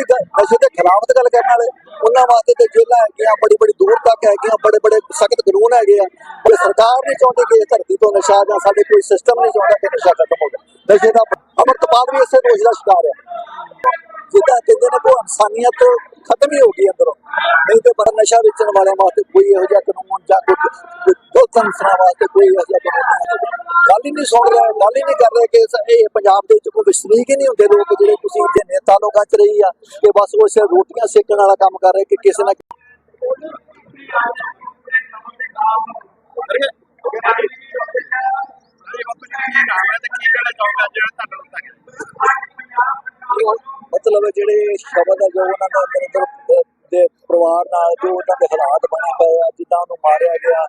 ਦੀ ਨਸ਼ੇ ਦੇ ਖਿਲਾਫ ਤੇ ਗੱਲ ਕਰਨ ਵਾਲੇ। ਉਹਨਾਂ ਵਾਸਤੇ ਤੇ ਜੇਲ੍ਹਾਂ ਹੈਗੀਆਂ, ਬੜੀ ਬੜੀ ਦੂਰ ਤੱਕ ਹੈਗੀਆਂ, ਬੜੇ ਬੜੇ ਸਖਤ ਕਾਨੂੰਨ ਹੈਗੇ ਆ। ਕੋਈ ਸਰਕਾਰ ਨਹੀਂ ਚਾਹੁੰਦੀ ਕਿ ਇਹ ਧਰਤੀ ਤੋਂ ਨਸ਼ਾ ਜਾਂ ਸਾਡੇ ਕੋਈ ਸਿਸਟਮ ਨਹੀਂ ਚਾਹੁੰਦਾ ਕਿ ਨਸ਼ਾ ਖਤਮ ਹੋ ਜਾਵੇ। ਨਸ਼ੇ ਦਾ ਅਮਰਤਪਾਲ ਵੀ ਇਸੇ ਦੋਸ਼ ਦਾ ਸ਼ਿਕਾਰ ਹੈ। ਜਿੱਦਾਂ ਕਹਿੰਦੇ ਨੇ ਕੋ ਇਨਸਾਨੀਅਤ ਖਤਮ ਹੀ ਹੋ ਗਈ ਅੰਦਰੋਂ। ਨਹੀਂ ਤੇ ਪਰ ਨਸ਼ਾ ਵੇਚਣ ਵਾਲਿਆਂ ਵਾਸਤੇ ਕੋਈ ਇਹੋ ਜਿਹਾ ਕਾਨੂੰਨ ਜਾਂ ਕੋਈ ਦੁੱਧ ਸੰਸਥਾ ਵਾਸਤੇ ਕੋਈ ਇਹੋ ਜਿਹਾ ਕਾਨੂੰਨ ਨਹੀਂ ਗੱਲ ਹੀ ਨਹੀਂ ਸੁਣ ਰਿਹਾ, ਗੱਲ ਹੀ ਨਹੀਂ ਕਰ ਰਹੇ ਕਿ ਇਹ ਪੰਜਾਬ ਦੇ ਵਿੱਚ ਕੋਈ ਵਸਨੀਕ ਹੀ ਨਹੀਂ ਹੁੰਦੇ ਲੋਕ ਜਿਹੜੇ ਤੁਸੀਂ ਇੱਥੇ ਨੇਤਾ ਲੋਕਾਂ 'ਚ ਰਹੀ ਆ ਕਿ ਬਸ ਉਹ ਸਿਰ ਰੋਟੀਆਂ ਸੇਕਣ ਵਾਲਾ ਕੰਮ ਕਰ ਰਹੇ ਕਿ ਕਿਸੇ ਨਾ ਮਤਲਬ ਜਿਹੜੇ ਸ਼ਬਦ ਹੈ ਜੋ ਉਹਨਾਂ ਦਾ ਅੰਦਰ ਪਰਿਵਾਰ ਨਾਲ ਜੋ ਉਹਨਾਂ ਦੇ ਹਾਲਾਤ ਬਣੇ ਪਏ ਆ, ਜਿੱਦਾਂ ਉਹਨੂੰ ਮਾਰਿਆ ਗਿਆ,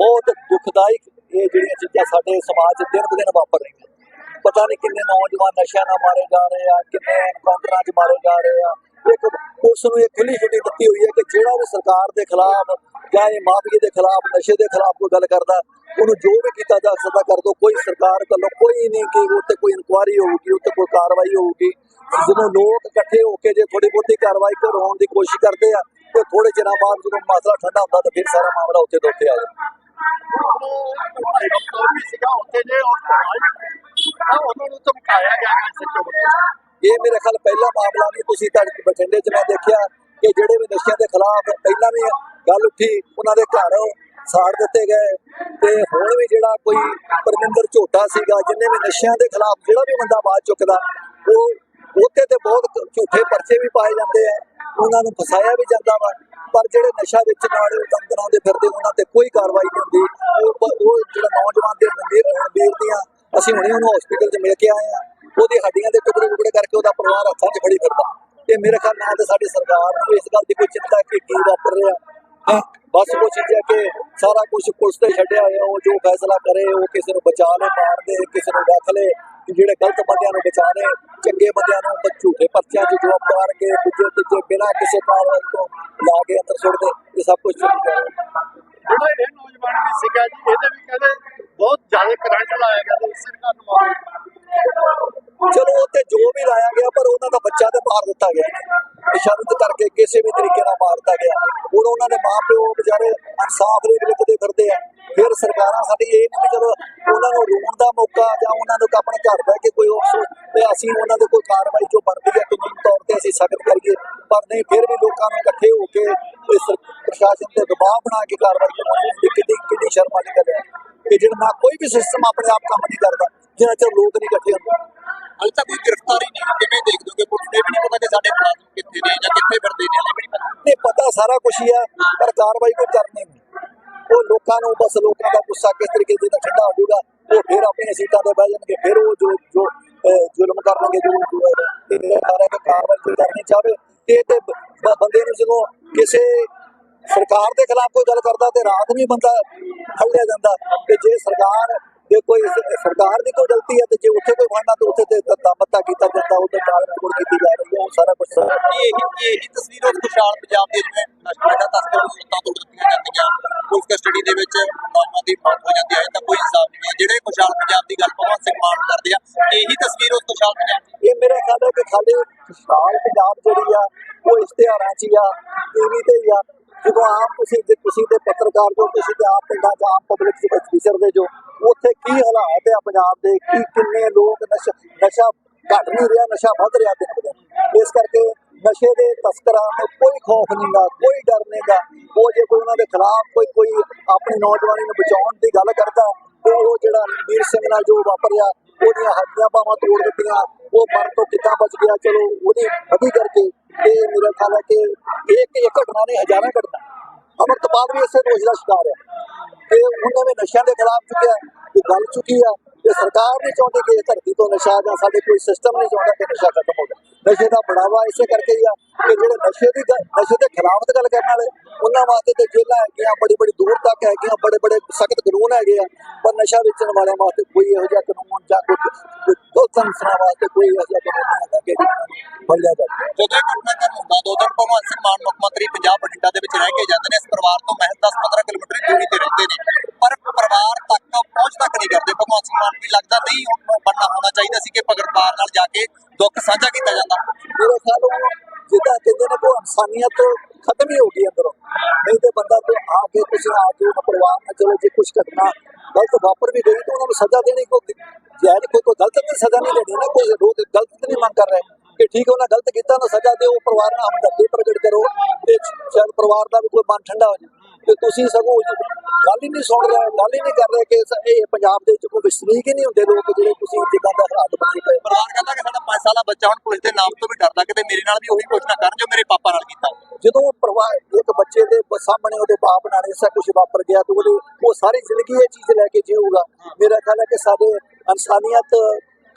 ਬਹੁਤ ਦੁਖਦਾਇਕ ਇਹ ਜਿਹੜੀਆਂ ਚੀਜ਼ਾਂ ਸਾਡੇ ਸਮਾਜ 'ਚ ਦਿਨ ਬ ਦਿਨ ਵਾਪਰ ਰਹੀਆਂ। ਪਤਾ ਨਹੀਂ ਕਿੰਨੇ ਨੌਜਵਾਨ ਨਸ਼ਿਆਂ ਨਾਲ ਮਾਰੇ ਜਾ ਰਹੇ ਆ, ਕਿੰਨੇ ਐਨਕਾਊਂਟਰਾਂ 'ਚ ਮਾਰੇ ਜਾ ਰਹੇ ਆ। ਇੱਕ ਪੁਲਿਸ ਨੂੰ ਇਹ ਖੁੱਲੀ ਛੁੱਟੀ ਦਿੱਤੀ ਹੋਈ ਹੈ ਕਿ ਜਿਹੜਾ ਵੀ ਸਰਕਾਰ ਦੇ ਖਿਲਾਫ ਜਾਂ ਇਹ ਮਾਫੀਏ ਦੇ ਖਿਲਾਫ, ਨਸ਼ੇ ਦੇ ਖਿਲਾਫ ਕੋਈ ਗੱਲ ਕਰਦਾ, ਉਹਨੂੰ ਜੋ ਵੀ ਕੀਤਾ ਜਾ ਸਕਦਾ ਕਰ ਦੋ। ਕੋਈ ਸਰਕਾਰ ਵੱਲੋਂ ਕੋਈ ਨਹੀਂ ਕਿ ਉੱਤੇ ਕੋਈ ਇਨਕੁਆਰੀ ਹੋਊਗੀ, ਉੱਤੇ ਕੋਈ ਕਾਰਵਾਈ ਹੋਊਗੀ। ਜਦੋਂ ਲੋਕ ਇਕੱਠੇ ਹੋ ਕੇ ਜੇ ਥੋੜੀ ਬਹੁਤੀ ਕਾਰਵਾਈ ਕਰਵਾਉਣ ਦੀ ਕੋਸ਼ਿਸ਼ ਕਰਦੇ ਆ, ਤੇ ਥੋੜੇ ਚਿਰਾਂ ਬਾਅਦ ਜਦੋਂ ਮਸਲਾ ਠੰਡਾ ਹੁੰਦਾ, ਤਾਂ ਫਿਰ ਸਾਰਾ ਮਾਮਲਾ ਉੱਤੇ ਤੋਂ ਉੱਤੇ ਆ ਜਾਂਦਾ। ਇਹ ਮੇਰੇ ਖਿਆਲ ਪਹਿਲਾ ਮਾਮਲਾ ਨਹੀਂ, ਤੁਸੀਂ ਤੁਹਾਡੇ ਬਠਿੰਡੇ 'ਚ ਮੈਂ ਦੇਖਿਆ ਕਿ ਜਿਹੜੇ ਵੀ ਨਸ਼ਿਆਂ ਦੇ ਖਿਲਾਫ ਪਹਿਲਾਂ ਵੀ ਗੱਲ ਉੱਠੀ, ਉਹਨਾਂ ਦੇ ਘਰ ਸਾੜ ਦਿੱਤੇ ਗਏ। ਤੇ ਹੁਣ ਵੀ ਜਿਹੜਾ ਕੋਈ ਪਰਮਿੰਦਰ ਝੋਟਾ ਸੀਗਾ, ਜਿੰਨੇ ਵੀ ਨਸ਼ਿਆਂ ਦੇ ਖਿਲਾਫ ਜਿਹੜਾ ਵੀ ਬੰਦਾ ਬਾਤ ਚੁੱਕਦਾ, ਉਹ ਉੱਤੇ ਤੇ ਬਹੁਤ ਝੂਠੇ ਪਰਚੇ ਵੀ ਪਾਏ ਜਾਂਦੇ ਆ। ਉਹਨਾਂ ਨੂੰ ਫਸਾਇਆ ਵੀ ਜਾਂਦਾ ਵਾ। ਪਰ ਜਿਹੜੇ ਨਸ਼ਾ ਵਿੱਚ ਵਾਲੇ ਦੰਦਰਾਂ ਦੇ ਫਿਰਦੇ, ਉਹਨਾਂ ਤੇ ਕੋਈ ਕਾਰਵਾਈ ਨਹੀਂ ਹੁੰਦੀ। ਉਹ ਜਿਹੜਾ ਨੌਜਵਾਨ ਦੇ ਰਣਬੀਰ ਰਣਬੀਰ ਦੀਆਂ, ਅਸੀਂ ਹੁਣੇ ਉਹਨੂੰ ਹਸਪੀਟਲ 'ਚ ਮਿਲ ਕੇ ਆਏ ਆ ਉਹਦੀ ਹੱਡੀਆਂ ਦੇ ਟੁਕੜੇ ਟੁਕੜੇ ਕਰਕੇ ਉਹਦਾ ਪਰਿਵਾਰ ਹੱਥਾਂ 'ਚ ਫੜੀ ਫਿਰਦਾ। ਤੇ ਮੇਰੇ ਖਿਆਲ ਨਾਲ ਸਾਡੀ ਸਰਕਾਰ ਨੂੰ ਇਸ ਗੱਲ ਦੀ ਕੋਈ ਚਿੰਤਾ ਕਿ ਕੀ ਵਾਪਰ ਰਿਹਾ। ਬਸ ਉਹ ਚੀਜ਼ ਹੈ ਕਿ ਸਾਰਾ ਕੁਝ ਪੁਲਿਸ ਤੇ ਛੱਡਿਆ ਹੋਇਆ, ਉਹ ਜੋ ਫੈਸਲਾ ਕਰੇ, ਉਹ ਕਿਸੇ ਨੂੰ ਬਚਾ ਲੈ, ਮਾਰ ਦੇ, ਕਿਸੇ ਨੂੰ ਰੱਖ ਲੈ। ਕਿ ਜਿਹੜੇ ਗਲਤ ਬੰਦਿਆਂ ਨੂੰ ਬਚਾ ਲੈ ਚੰਗੇ ਬੰਦਿਆਂ ਨੂੰ ਝੂਠੇ ਪਰਚਿਆਂ 'ਚ ਜਵਾਬ ਮਾਰ ਕੇ ਦੂਜੇ ਤੀਜੇ ਬਿਨਾਂ ਕਿਸੇ ਕਾਰਵਾਈ ਤੋਂ ਲਾ ਕੇ ਅੰਦਰ ਸੁੱਟ ਦੇ, ਇਹ ਸਭ ਕੁਝ ਚੱਲੀ ਜਾ ਜਿਹੜਾ ਇਹ ਨੌਜਵਾਨ ਵੀ ਸੀਗਾ ਜੀ, ਇਹਦੇ ਵੀ ਕਹਿੰਦੇ ਬਹੁਤ ਜ਼ਿਆਦਾ ਕਰੰਟ ਲਾਇਆ ਗਿਆ ਤੇ ਇਸੇ ਕਾਰਨ ਮਾਰੇ ਦਿੱਤਾ ਕਰਕੇ ਕਿਸੇ ਵੀ ਤਰੀਕੇ ਨਾਲ ਮਾਰ ਗਿਆ। ਹੁਣ ਉਹਨਾਂ ਦੇ ਮਾਪਿਓ ਵਿਚਾਰੇ ਇਨਸਾਫ ਲਈ ਵਿਲਕਦੇ ਫਿਰਦੇ ਆ। ਫਿਰ ਸਰਕਾਰਾਂ ਸਾਡੀ ਇਹ ਨਹੀਂ ਵੀ ਚਲੋ ਉਹਨਾਂ ਨੂੰ ਰੋਣ ਦਾ ਮੌਕਾ ਜਾਂ ਉਹਨਾਂ ਨੂੰ ਆਪਣੇ ਘਰ ਬਹਿ ਕੇ ਕੋਈ ਅਫਸੋਸ ਤੇ ਅਸੀਂ ਉਹਨਾਂ ਦੇ ਕੋਈ ਕਾਰਵਾਈ ਜੋ ਬਣਦੀ ਹੈ ਕਾਨੂੰਨੀ ਤੌਰ ਤੇ ਅਸੀਂ ਸਖਤ ਕਰੀਏ। ਪਰ ਨਹੀਂ, ਫਿਰ ਵੀ ਲੋਕਾਂ ਨੂੰ ਇਕੱਠੇ ਹੋ ਕੇ ਪ੍ਰਸ਼ਾਸਨ ਤੇ ਦਬਾਅ ਬਣਾ ਕੇ ਕਾਰਵਾਈ ਕਰਵਾਉਣੀ ਕਿੰਨੀ ਕਿੰਨੀ ਸ਼ਰਮ ਵਾਲੀ ਗੱਲ ਹੈ। ਕਿ ਜਿਹੜਾ ਕੋਈ ਵੀ ਸਿਸਟਮ ਆਪਣੇ ਆਪ ਕੰਮ ਨਹੀਂ ਕਰਦਾ ਜਿੰਨਾ ਚਿਰ ਲੋਕ ਨਹੀਂ ਇਕੱਠੇ ਹੁੰਦੇ। ਹਾਲੇ ਤੱਕ ਕੋਈ ਗ੍ਰਿਫਤਾਰੀ ਨਹੀਂ ਕਿਵੇਂ ਦੇਖ ਦੋਗੇ ਪੁਲਿਸ ਨੇ ਵੀ ਨਹੀਂ ਪਤਾ ਕਿ ਸਾਡੇ ਮੁਲਾਜ਼ਮ ਕਿੱਥੇ ਨੇ ਜਾਂ ਕਿੱਥੇ ਫਿਰਦੇ ਨੇ, ਹਲੇ ਵੀ ਪਤਾ। ਨਹੀਂ, ਪਤਾ ਸਾਰਾ ਕੁਝ ਹੀ ਆ, ਪਰ ਕਾਰਵਾਈ ਕੋਈ ਕਰਨੀ ਨਹੀਂ। ਉਹ ਲੋਕਾਂ ਨੂੰ, ਬਸ ਲੋਕਾਂ ਦਾ ਗੁੱਸਾ ਕਿਸ ਤਰੀਕੇ ਦੇ ਨਾਲ ਠੰਡਾ ਹੋ ਜਾਊਗਾ, ਉਹ ਫਿਰ ਆਪਣੀਆਂ ਸੀਟਾਂ ਤੇ ਬਹਿ ਜਾਣਗੇ, ਫਿਰ ਉਹ ਜੋ ਜੋ ਜ਼ੁਲਮ ਕਰਨਗੇ, ਜੋ ਇਹ ਸਾਰਾ ਕਿ ਕਾਰਵਾਈ ਕਰਨੀ ਚਾਹਵੇ ਤੇ ਤੇ ਬੰਦੇ ਨੂੰ ਜਦੋਂ ਕਿਸੇ ਸਰਕਾਰ ਦੇ ਖਿਲਾਫ ਕੋਈ ਗੱਲ ਕਰਦਾ ਤੇ ਰਾਤ ਨੂੰ ਬੰਦਾ ਫੜ ਲਿਆ ਜਾਂਦਾ, ਤੇ ਜੇ ਸਰਕਾਰ ਦੇ ਕੋਈ ਸਰਕਾਰ ਦੀ ਕੋਈ ਗਲਤੀ ਹੈ ਤੇ ਜੇ ਉੱਥੇ ਕੋਈ ਫੜਨਾ ਤਾਂ ਉੱਥੇ ਤੇ ਤੱਤਾ ਕੀਤਾ ਜਾਂਦਾ ਉੱਥੇ ਕਾਲ ਰਿਪੋਰਟ ਕੀਤੀ ਜਾ ਰਹੀ ਹੈ ਉਹ ਸਾਰਾ ਕੁਝ ਇਹੀ ਇਹੀ ਤਸਵੀਰ ਉਸ ਖੁਸ਼ਹਾਲ ਪੰਜਾਬ ਦੇ ਜਿਵੇਂ ਨਸ਼ਾ ਦਾ ਤਸਕਰ ਨੂੰ ਸੁੱਤਾਂ ਤੋੜ ਦਿੱਤੀਆਂ ਜਾਂਦੀਆਂ ਪੁਲਿਸ ਕਸਟਡੀ ਦੇ ਵਿੱਚ ਨੌਜਵਾਨ ਦੀ ਮੌਤ ਹੋ ਜਾਂਦੀ ਹੈ ਤਾਂ ਕੋਈ ਹਿਸਾਬ ਨਹੀਂ ਹੈ। ਜਿਹੜੇ ਖੁਸ਼ਹਾਲ ਪੰਜਾਬ ਦੀ ਗੱਲ ਭਗਵੰਤ ਸਿੰਘ ਮਾਨ ਕਰਦੇ ਆ ਇਹੀ ਤਸਵੀਰ ਉਸ ਖੁਸ਼ਹਾਲ ਪੰਜਾਬ ਦੀ। ਇਹ ਮੇਰਾ ਖਿਆਲ ਹੈ ਕਿ ਖਾਲੀ ਖੁਸ਼ਹਾਲ ਪੰਜਾਬ ਜਿਹੜੀ ਆ ਉਹ ਇਸ਼ਤਿਹਾਰਾਂ 'ਚ ਆ ਟੀਵੀ ਤੇ ਆ। ਜਦੋਂ ਆਮ ਤੁਸੀਂ ਤੇ ਤੁਸੀਂ ਤੇ ਪੱਤਰਕਾਰ ਜੋ ਤੁਸੀਂ ਤੇ ਆਮ ਪਿੰਡਾਂ 'ਚ ਆਮ ਪਬਲਿਕ ਵਿੱਚ ਵਿਚਰਦੇ ਜੋ ਕੀ ਹਾਲਾਤ ਆ ਪੰਜਾਬ ਦੇ? ਕੀ ਕਿੰਨੇ ਲੋਕ ਨਸ਼ਾ ਨਸ਼ਾ ਘਟ ਨਹੀਂ ਰਿਹਾ, ਨਸ਼ਾ ਵੱਧ ਰਿਹਾ ਦਿਨ ਬ ਇਸ ਕਰਕੇ ਨਸ਼ੇ ਦੇ ਤਸਕਰਾਂ ਨੂੰ ਕੋਈ ਖੌਫ ਨਹੀਂਗਾ ਕੋਈ ਡਰ ਨਹੀਂਗਾ ਉਹ ਜੇ ਕੋਈ ਉਹਨਾਂ ਦੇ ਖਿਲਾਫ ਕੋਈ ਕੋਈ ਆਪਣੀ ਨੌਜਵਾਨੀ ਨੂੰ ਬਚਾਉਣ ਦੀ ਗੱਲ ਕਰਦਾ, ਤੇ ਉਹ ਜਿਹੜਾ ਰਣਵੀਰ ਸਿੰਘ ਨਾਲ ਜੋ ਵਾਪਰਿਆ, ਉਹਦੀਆਂ ਹੱਡੀਆਂ ਬਾਹਾਂ ਤੋੜ ਦਿੱਤੀਆਂ, ਉਹ ਮਰਨ ਤੋਂ ਕਿੱਦਾਂ ਬਚ ਗਿਆ? ਚਲੋ, ਉਹਦੀ ਵਧੀ ਕਰਕੇ ਇਹ ਮੇਰਾ ਖਿਆਲ ਹੈ ਕਿ ਇੱਕ ਇੱਕ ਘਟਨਾ ਨੇ ਹਜ਼ਾਰਾਂ ਘਟਨਾ। ਅਮਰਤਪਾਲ ਵੀ ਇਸੇ ਦੋਸ਼ ਦਾ ਸ਼ਿਕਾਰ ਹੈ। ਕਿ ਉਹਨੇ ਵੀ ਨਸ਼ਿਆਂ ਦੇ ਖਿਲਾਫ ਚੁੱਕਿਆ ਇਹ ਗੱਲ ਚੁੱਕੀ ਆ ਤੇ ਸਰਕਾਰ ਨਹੀਂ ਚਾਹੁੰਦੀ ਕਿ ਇਹ ਧਰਤੀ ਤੋਂ ਨਸ਼ਾ ਜਾਂ ਸਾਡੇ ਕੋਈ ਸਿਸਟਮ ਨਹੀਂ ਚਾਹੁੰਦਾ ਕਿ ਨਸ਼ਾ ਖਤਮ ਹੋ ਨਸ਼ੇ ਦਾ ਬੜਾਵਾ ਇਸੇ ਕਰਕੇ ਹੀ ਆ ਕਿ ਜਿਹੜੇ ਨਸ਼ੇ ਦੀ ਨਸ਼ੇ ਦੇ ਖਿਲਾਫ ਗੱਲ ਕਰਨ ਵਾਲੇ, ਉਹਨਾਂ ਵਾਸਤੇ ਤੇ ਜੇਲ੍ਹਾਂ ਹੈਗੀਆਂ ਬੜੀ ਬੜੀ ਦੂਰ ਤੱਕ ਹੈਗੀਆਂ ਬੜੇ ਬੜੇ ਸਖਤ ਕਾਨੂੰਨ ਹੈਗੇ ਆ, ਪਰ ਨਸ਼ਾ ਵੇਚਣ ਵਾਲਿਆਂ ਵਾਸਤੇ ਕੋਈ ਇਹੋ ਜਿਹਾ ਕਾਨੂੰਨ ਜਾਂ ਕੋਈ ਕੋਈ ਦੁੱਧ ਸੰਸਥਾ ਕੋਈ ਇਹੋ ਜਿਹਾ ਕਾਨੂੰਨ ਨਹੀਂ ਹੈਗਾ ਕਿ ਫੜਿਆ ਜਾਵੇ। ਜਦੋਂ ਇਹ ਘਟਨਾ ਕਰਨ ਹੁੰਦਾ ਦੋ ਦਿਨ ਭਗਵੰਤ ਸਿੰਘ ਮਾਨ ਮੁੱਖ ਮੰਤਰੀ ਪੰਜਾਬ ਬਠਿੰਡਾ ਦੇ ਵਿੱਚ ਰਹਿ ਕੇ ਜਾਂਦੇ ਨੇ, ਇਸ ਪਰਿਵਾਰ ਤੋਂ ਮਹਿਜ਼ 10 ਨਹੀਂ ਵੀ ਲੱਗਦਾ ਨਹੀਂ ਬੰਨਾ ਹੋਣਾ ਚਾਹੀਦਾ ਸੀ ਕਿ ਪਰਿਵਾਰ ਨਾਲ ਜਾ ਕੇ ਦੁੱਖ ਸਾਂਝਾ ਕੀਤਾ ਜਾਂਦਾ। ਮੇਰੇ ਖਿਆਲ ਉਹ ਜਿੱਦਾਂ ਕਹਿੰਦੇ ਨੇ ਉਹ ਇਨਸਾਨੀਅਤ ਖਤਮ ਹੀ ਹੋ ਗਈ ਅੰਦਰੋਂ। ਨਹੀਂ ਤੇ ਬੰਦਾ ਤੋਂ ਆ ਕੇ ਤੁਸੀਂ ਆ ਕੇ ਉਹਨਾਂ ਪਰਿਵਾਰ ਨਾਲ ਚਲੋ, ਜੇ ਕੁਝ ਘਟਨਾ ਗਲਤ ਵਾਪਰ ਵੀ ਗਈ ਤਾਂ ਉਹਨਾਂ ਨੂੰ ਸਜ਼ਾ ਦੇਣੀ ਕੋਈ ਜਾਇਜ਼ ਕੋਈ ਗਲਤ ਤੇ ਸਜ਼ਾ ਨਹੀਂ ਦੇਣੀ ਨਾ, ਕੋਈ ਗਲਤ ਤੇ ਨਹੀਂ ਮੰਗ ਕਰ ਰਿਹਾ। ਕਿ ਠੀਕ ਉਹਨਾਂ ਗਲਤ ਕੀਤਾ ਨਾ ਸਜ਼ਾ ਦਿਓ ਪਰਿਵਾਰ ਨਾਲ ਹਮਦਰਦੀ ਪ੍ਰਗਟ ਕਰੋ ਤੇ ਸ਼ਾਇਦ ਪਰਿਵਾਰ ਦਾ ਵੀ ਕੋਈ ਮਨ ਠੰਡਾ ਹੋ ਜਾਏ। ਤੇ ਤੁਸੀਂ ਸਗੋਂ ਗੱਲ ਹੀ ਨਹੀਂ ਸੁਣ ਰਹੇ ਗੱਲ ਹੀ ਨਹੀਂ ਕਰ ਰਹੇ ਕਿ ਇਹ ਪੰਜਾਬ ਦੇ ਵਿੱਚ ਕੋਈ ਵਸਨੀਕ ਹੀ ਨਹੀਂ ਹੁੰਦੇ ਲੋਕ ਜਿਹੜੇ ਤੁਸੀਂ ਜਿੱਦਾਂ ਦਾ ਹਾਲਾਤ ਬਣਾਏ ਪਏ ਪਰਿਵਾਰ ਕਹਿੰਦਾ ਕਿ ਸਾਡਾ 5 ਸਾਲਾ ਬੱਚਾ ਹੁਣ ਪੁਲਿਸ ਦੇ ਨਾਮ ਤੋਂ ਵੀ ਡਰਦਾ ਕਿਤੇ ਮੇਰੇ ਨਾਲ ਵੀ ਉਹੀ ਕੁਛ ਨਾ ਕਰਨ ਜੋ ਮੇਰੇ ਪਾਪਾ ਨਾਲ ਕੀਤਾ। ਜਦੋਂ ਉਹ ਪਰਿਵਾਰ ਇੱਕ ਬੱਚੇ ਦੇ ਸਾਹਮਣੇ ਉਹਦੇ ਬਾਪ ਨਾਲ ਐਸਾ ਕੁਝ ਵਾਪਰ ਗਿਆ ਤਾਂ ਉਹਦੇ ਉਹ ਸਾਰੀ ਜ਼ਿੰਦਗੀ ਇਹ ਚੀਜ਼ ਲੈ ਕੇ ਜੀਊਗਾ। ਮੇਰਾ ਖਿਆਲ ਹੈ ਕਿ ਸਾਡੇ ਇਨਸਾਨੀਅਤ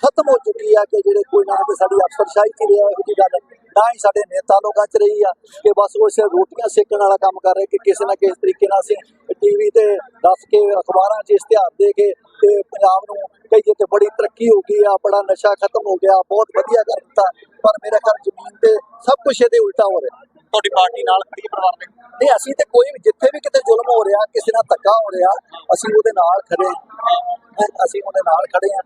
ਖਤਮ ਹੋ ਚੁੱਕੀ ਆ ਕਿ ਜਿਹੜੇ ਕੋਈ ਨਾ ਤੇ ਸਾਡੀ ਅਫਸਰਸ਼ਾਹੀ ਚ ਰਿਹਾ ਇਹੋ ਗੱਲ ਨਾ ਹੀ ਸਾਡੇ ਨੇਤਾ ਲੋਕਾਂ ਚ ਰਹੀ ਆ ਕਿ ਬਸ ਉਹ ਸਿਰ ਰੋਟੀਆਂ ਸੇਕਣ ਵਾਲਾ ਕੰਮ ਕਰ ਰਹੇ ਕਿ ਕਿਸੇ ਨਾ ਕਿਸੇ ਤਰੀਕੇ ਨਾਲ ਅਸੀਂ ਟੀਵੀ ਤੇ ਦੱਸ ਕੇ ਅਖਬਾਰਾਂ 'ਚ ਇਸ਼ਤਿਹਾਰ ਦੇ ਕੇ ਤੇ ਪੰਜਾਬ ਨੂੰ ਕਹੀਏ ਕਿ ਬੜੀ ਤਰੱਕੀ ਹੋ ਗਈ ਆ ਬੜਾ ਨਸ਼ਾ ਖਤਮ ਹੋ ਗਿਆ ਬਹੁਤ ਵਧੀਆ ਕਰ ਦਿੱਤਾ ਪਰ ਮੇਰਾ ਖਿਆਲ ਜ਼ਮੀਨ ਤੇ ਸਭ ਕੁਝ ਇਹਦੇ ਉਲਟਾ ਹੋ ਰਿਹਾ। ਤੁਹਾਡੀ ਪਾਰਟੀ ਨਾਲ ਖੜੀ ਪਰਿਵਾਰ ਦੇ ਨਹੀਂ ਅਸੀਂ ਤੇ ਕੋਈ ਵੀ ਜਿੱਥੇ ਵੀ ਕਿਤੇ ਜ਼ੁਲਮ ਹੋ ਰਿਹਾ ਕਿਸੇ ਨਾਲ ਧੱਕਾ ਹੋ ਰਿਹਾ ਅਸੀਂ ਉਹਦੇ ਨਾਲ ਖੜੇ। ਅਸੀਂ ਉਹਦੇ ਨਾਲ ਖੜੇ ਹਾਂ।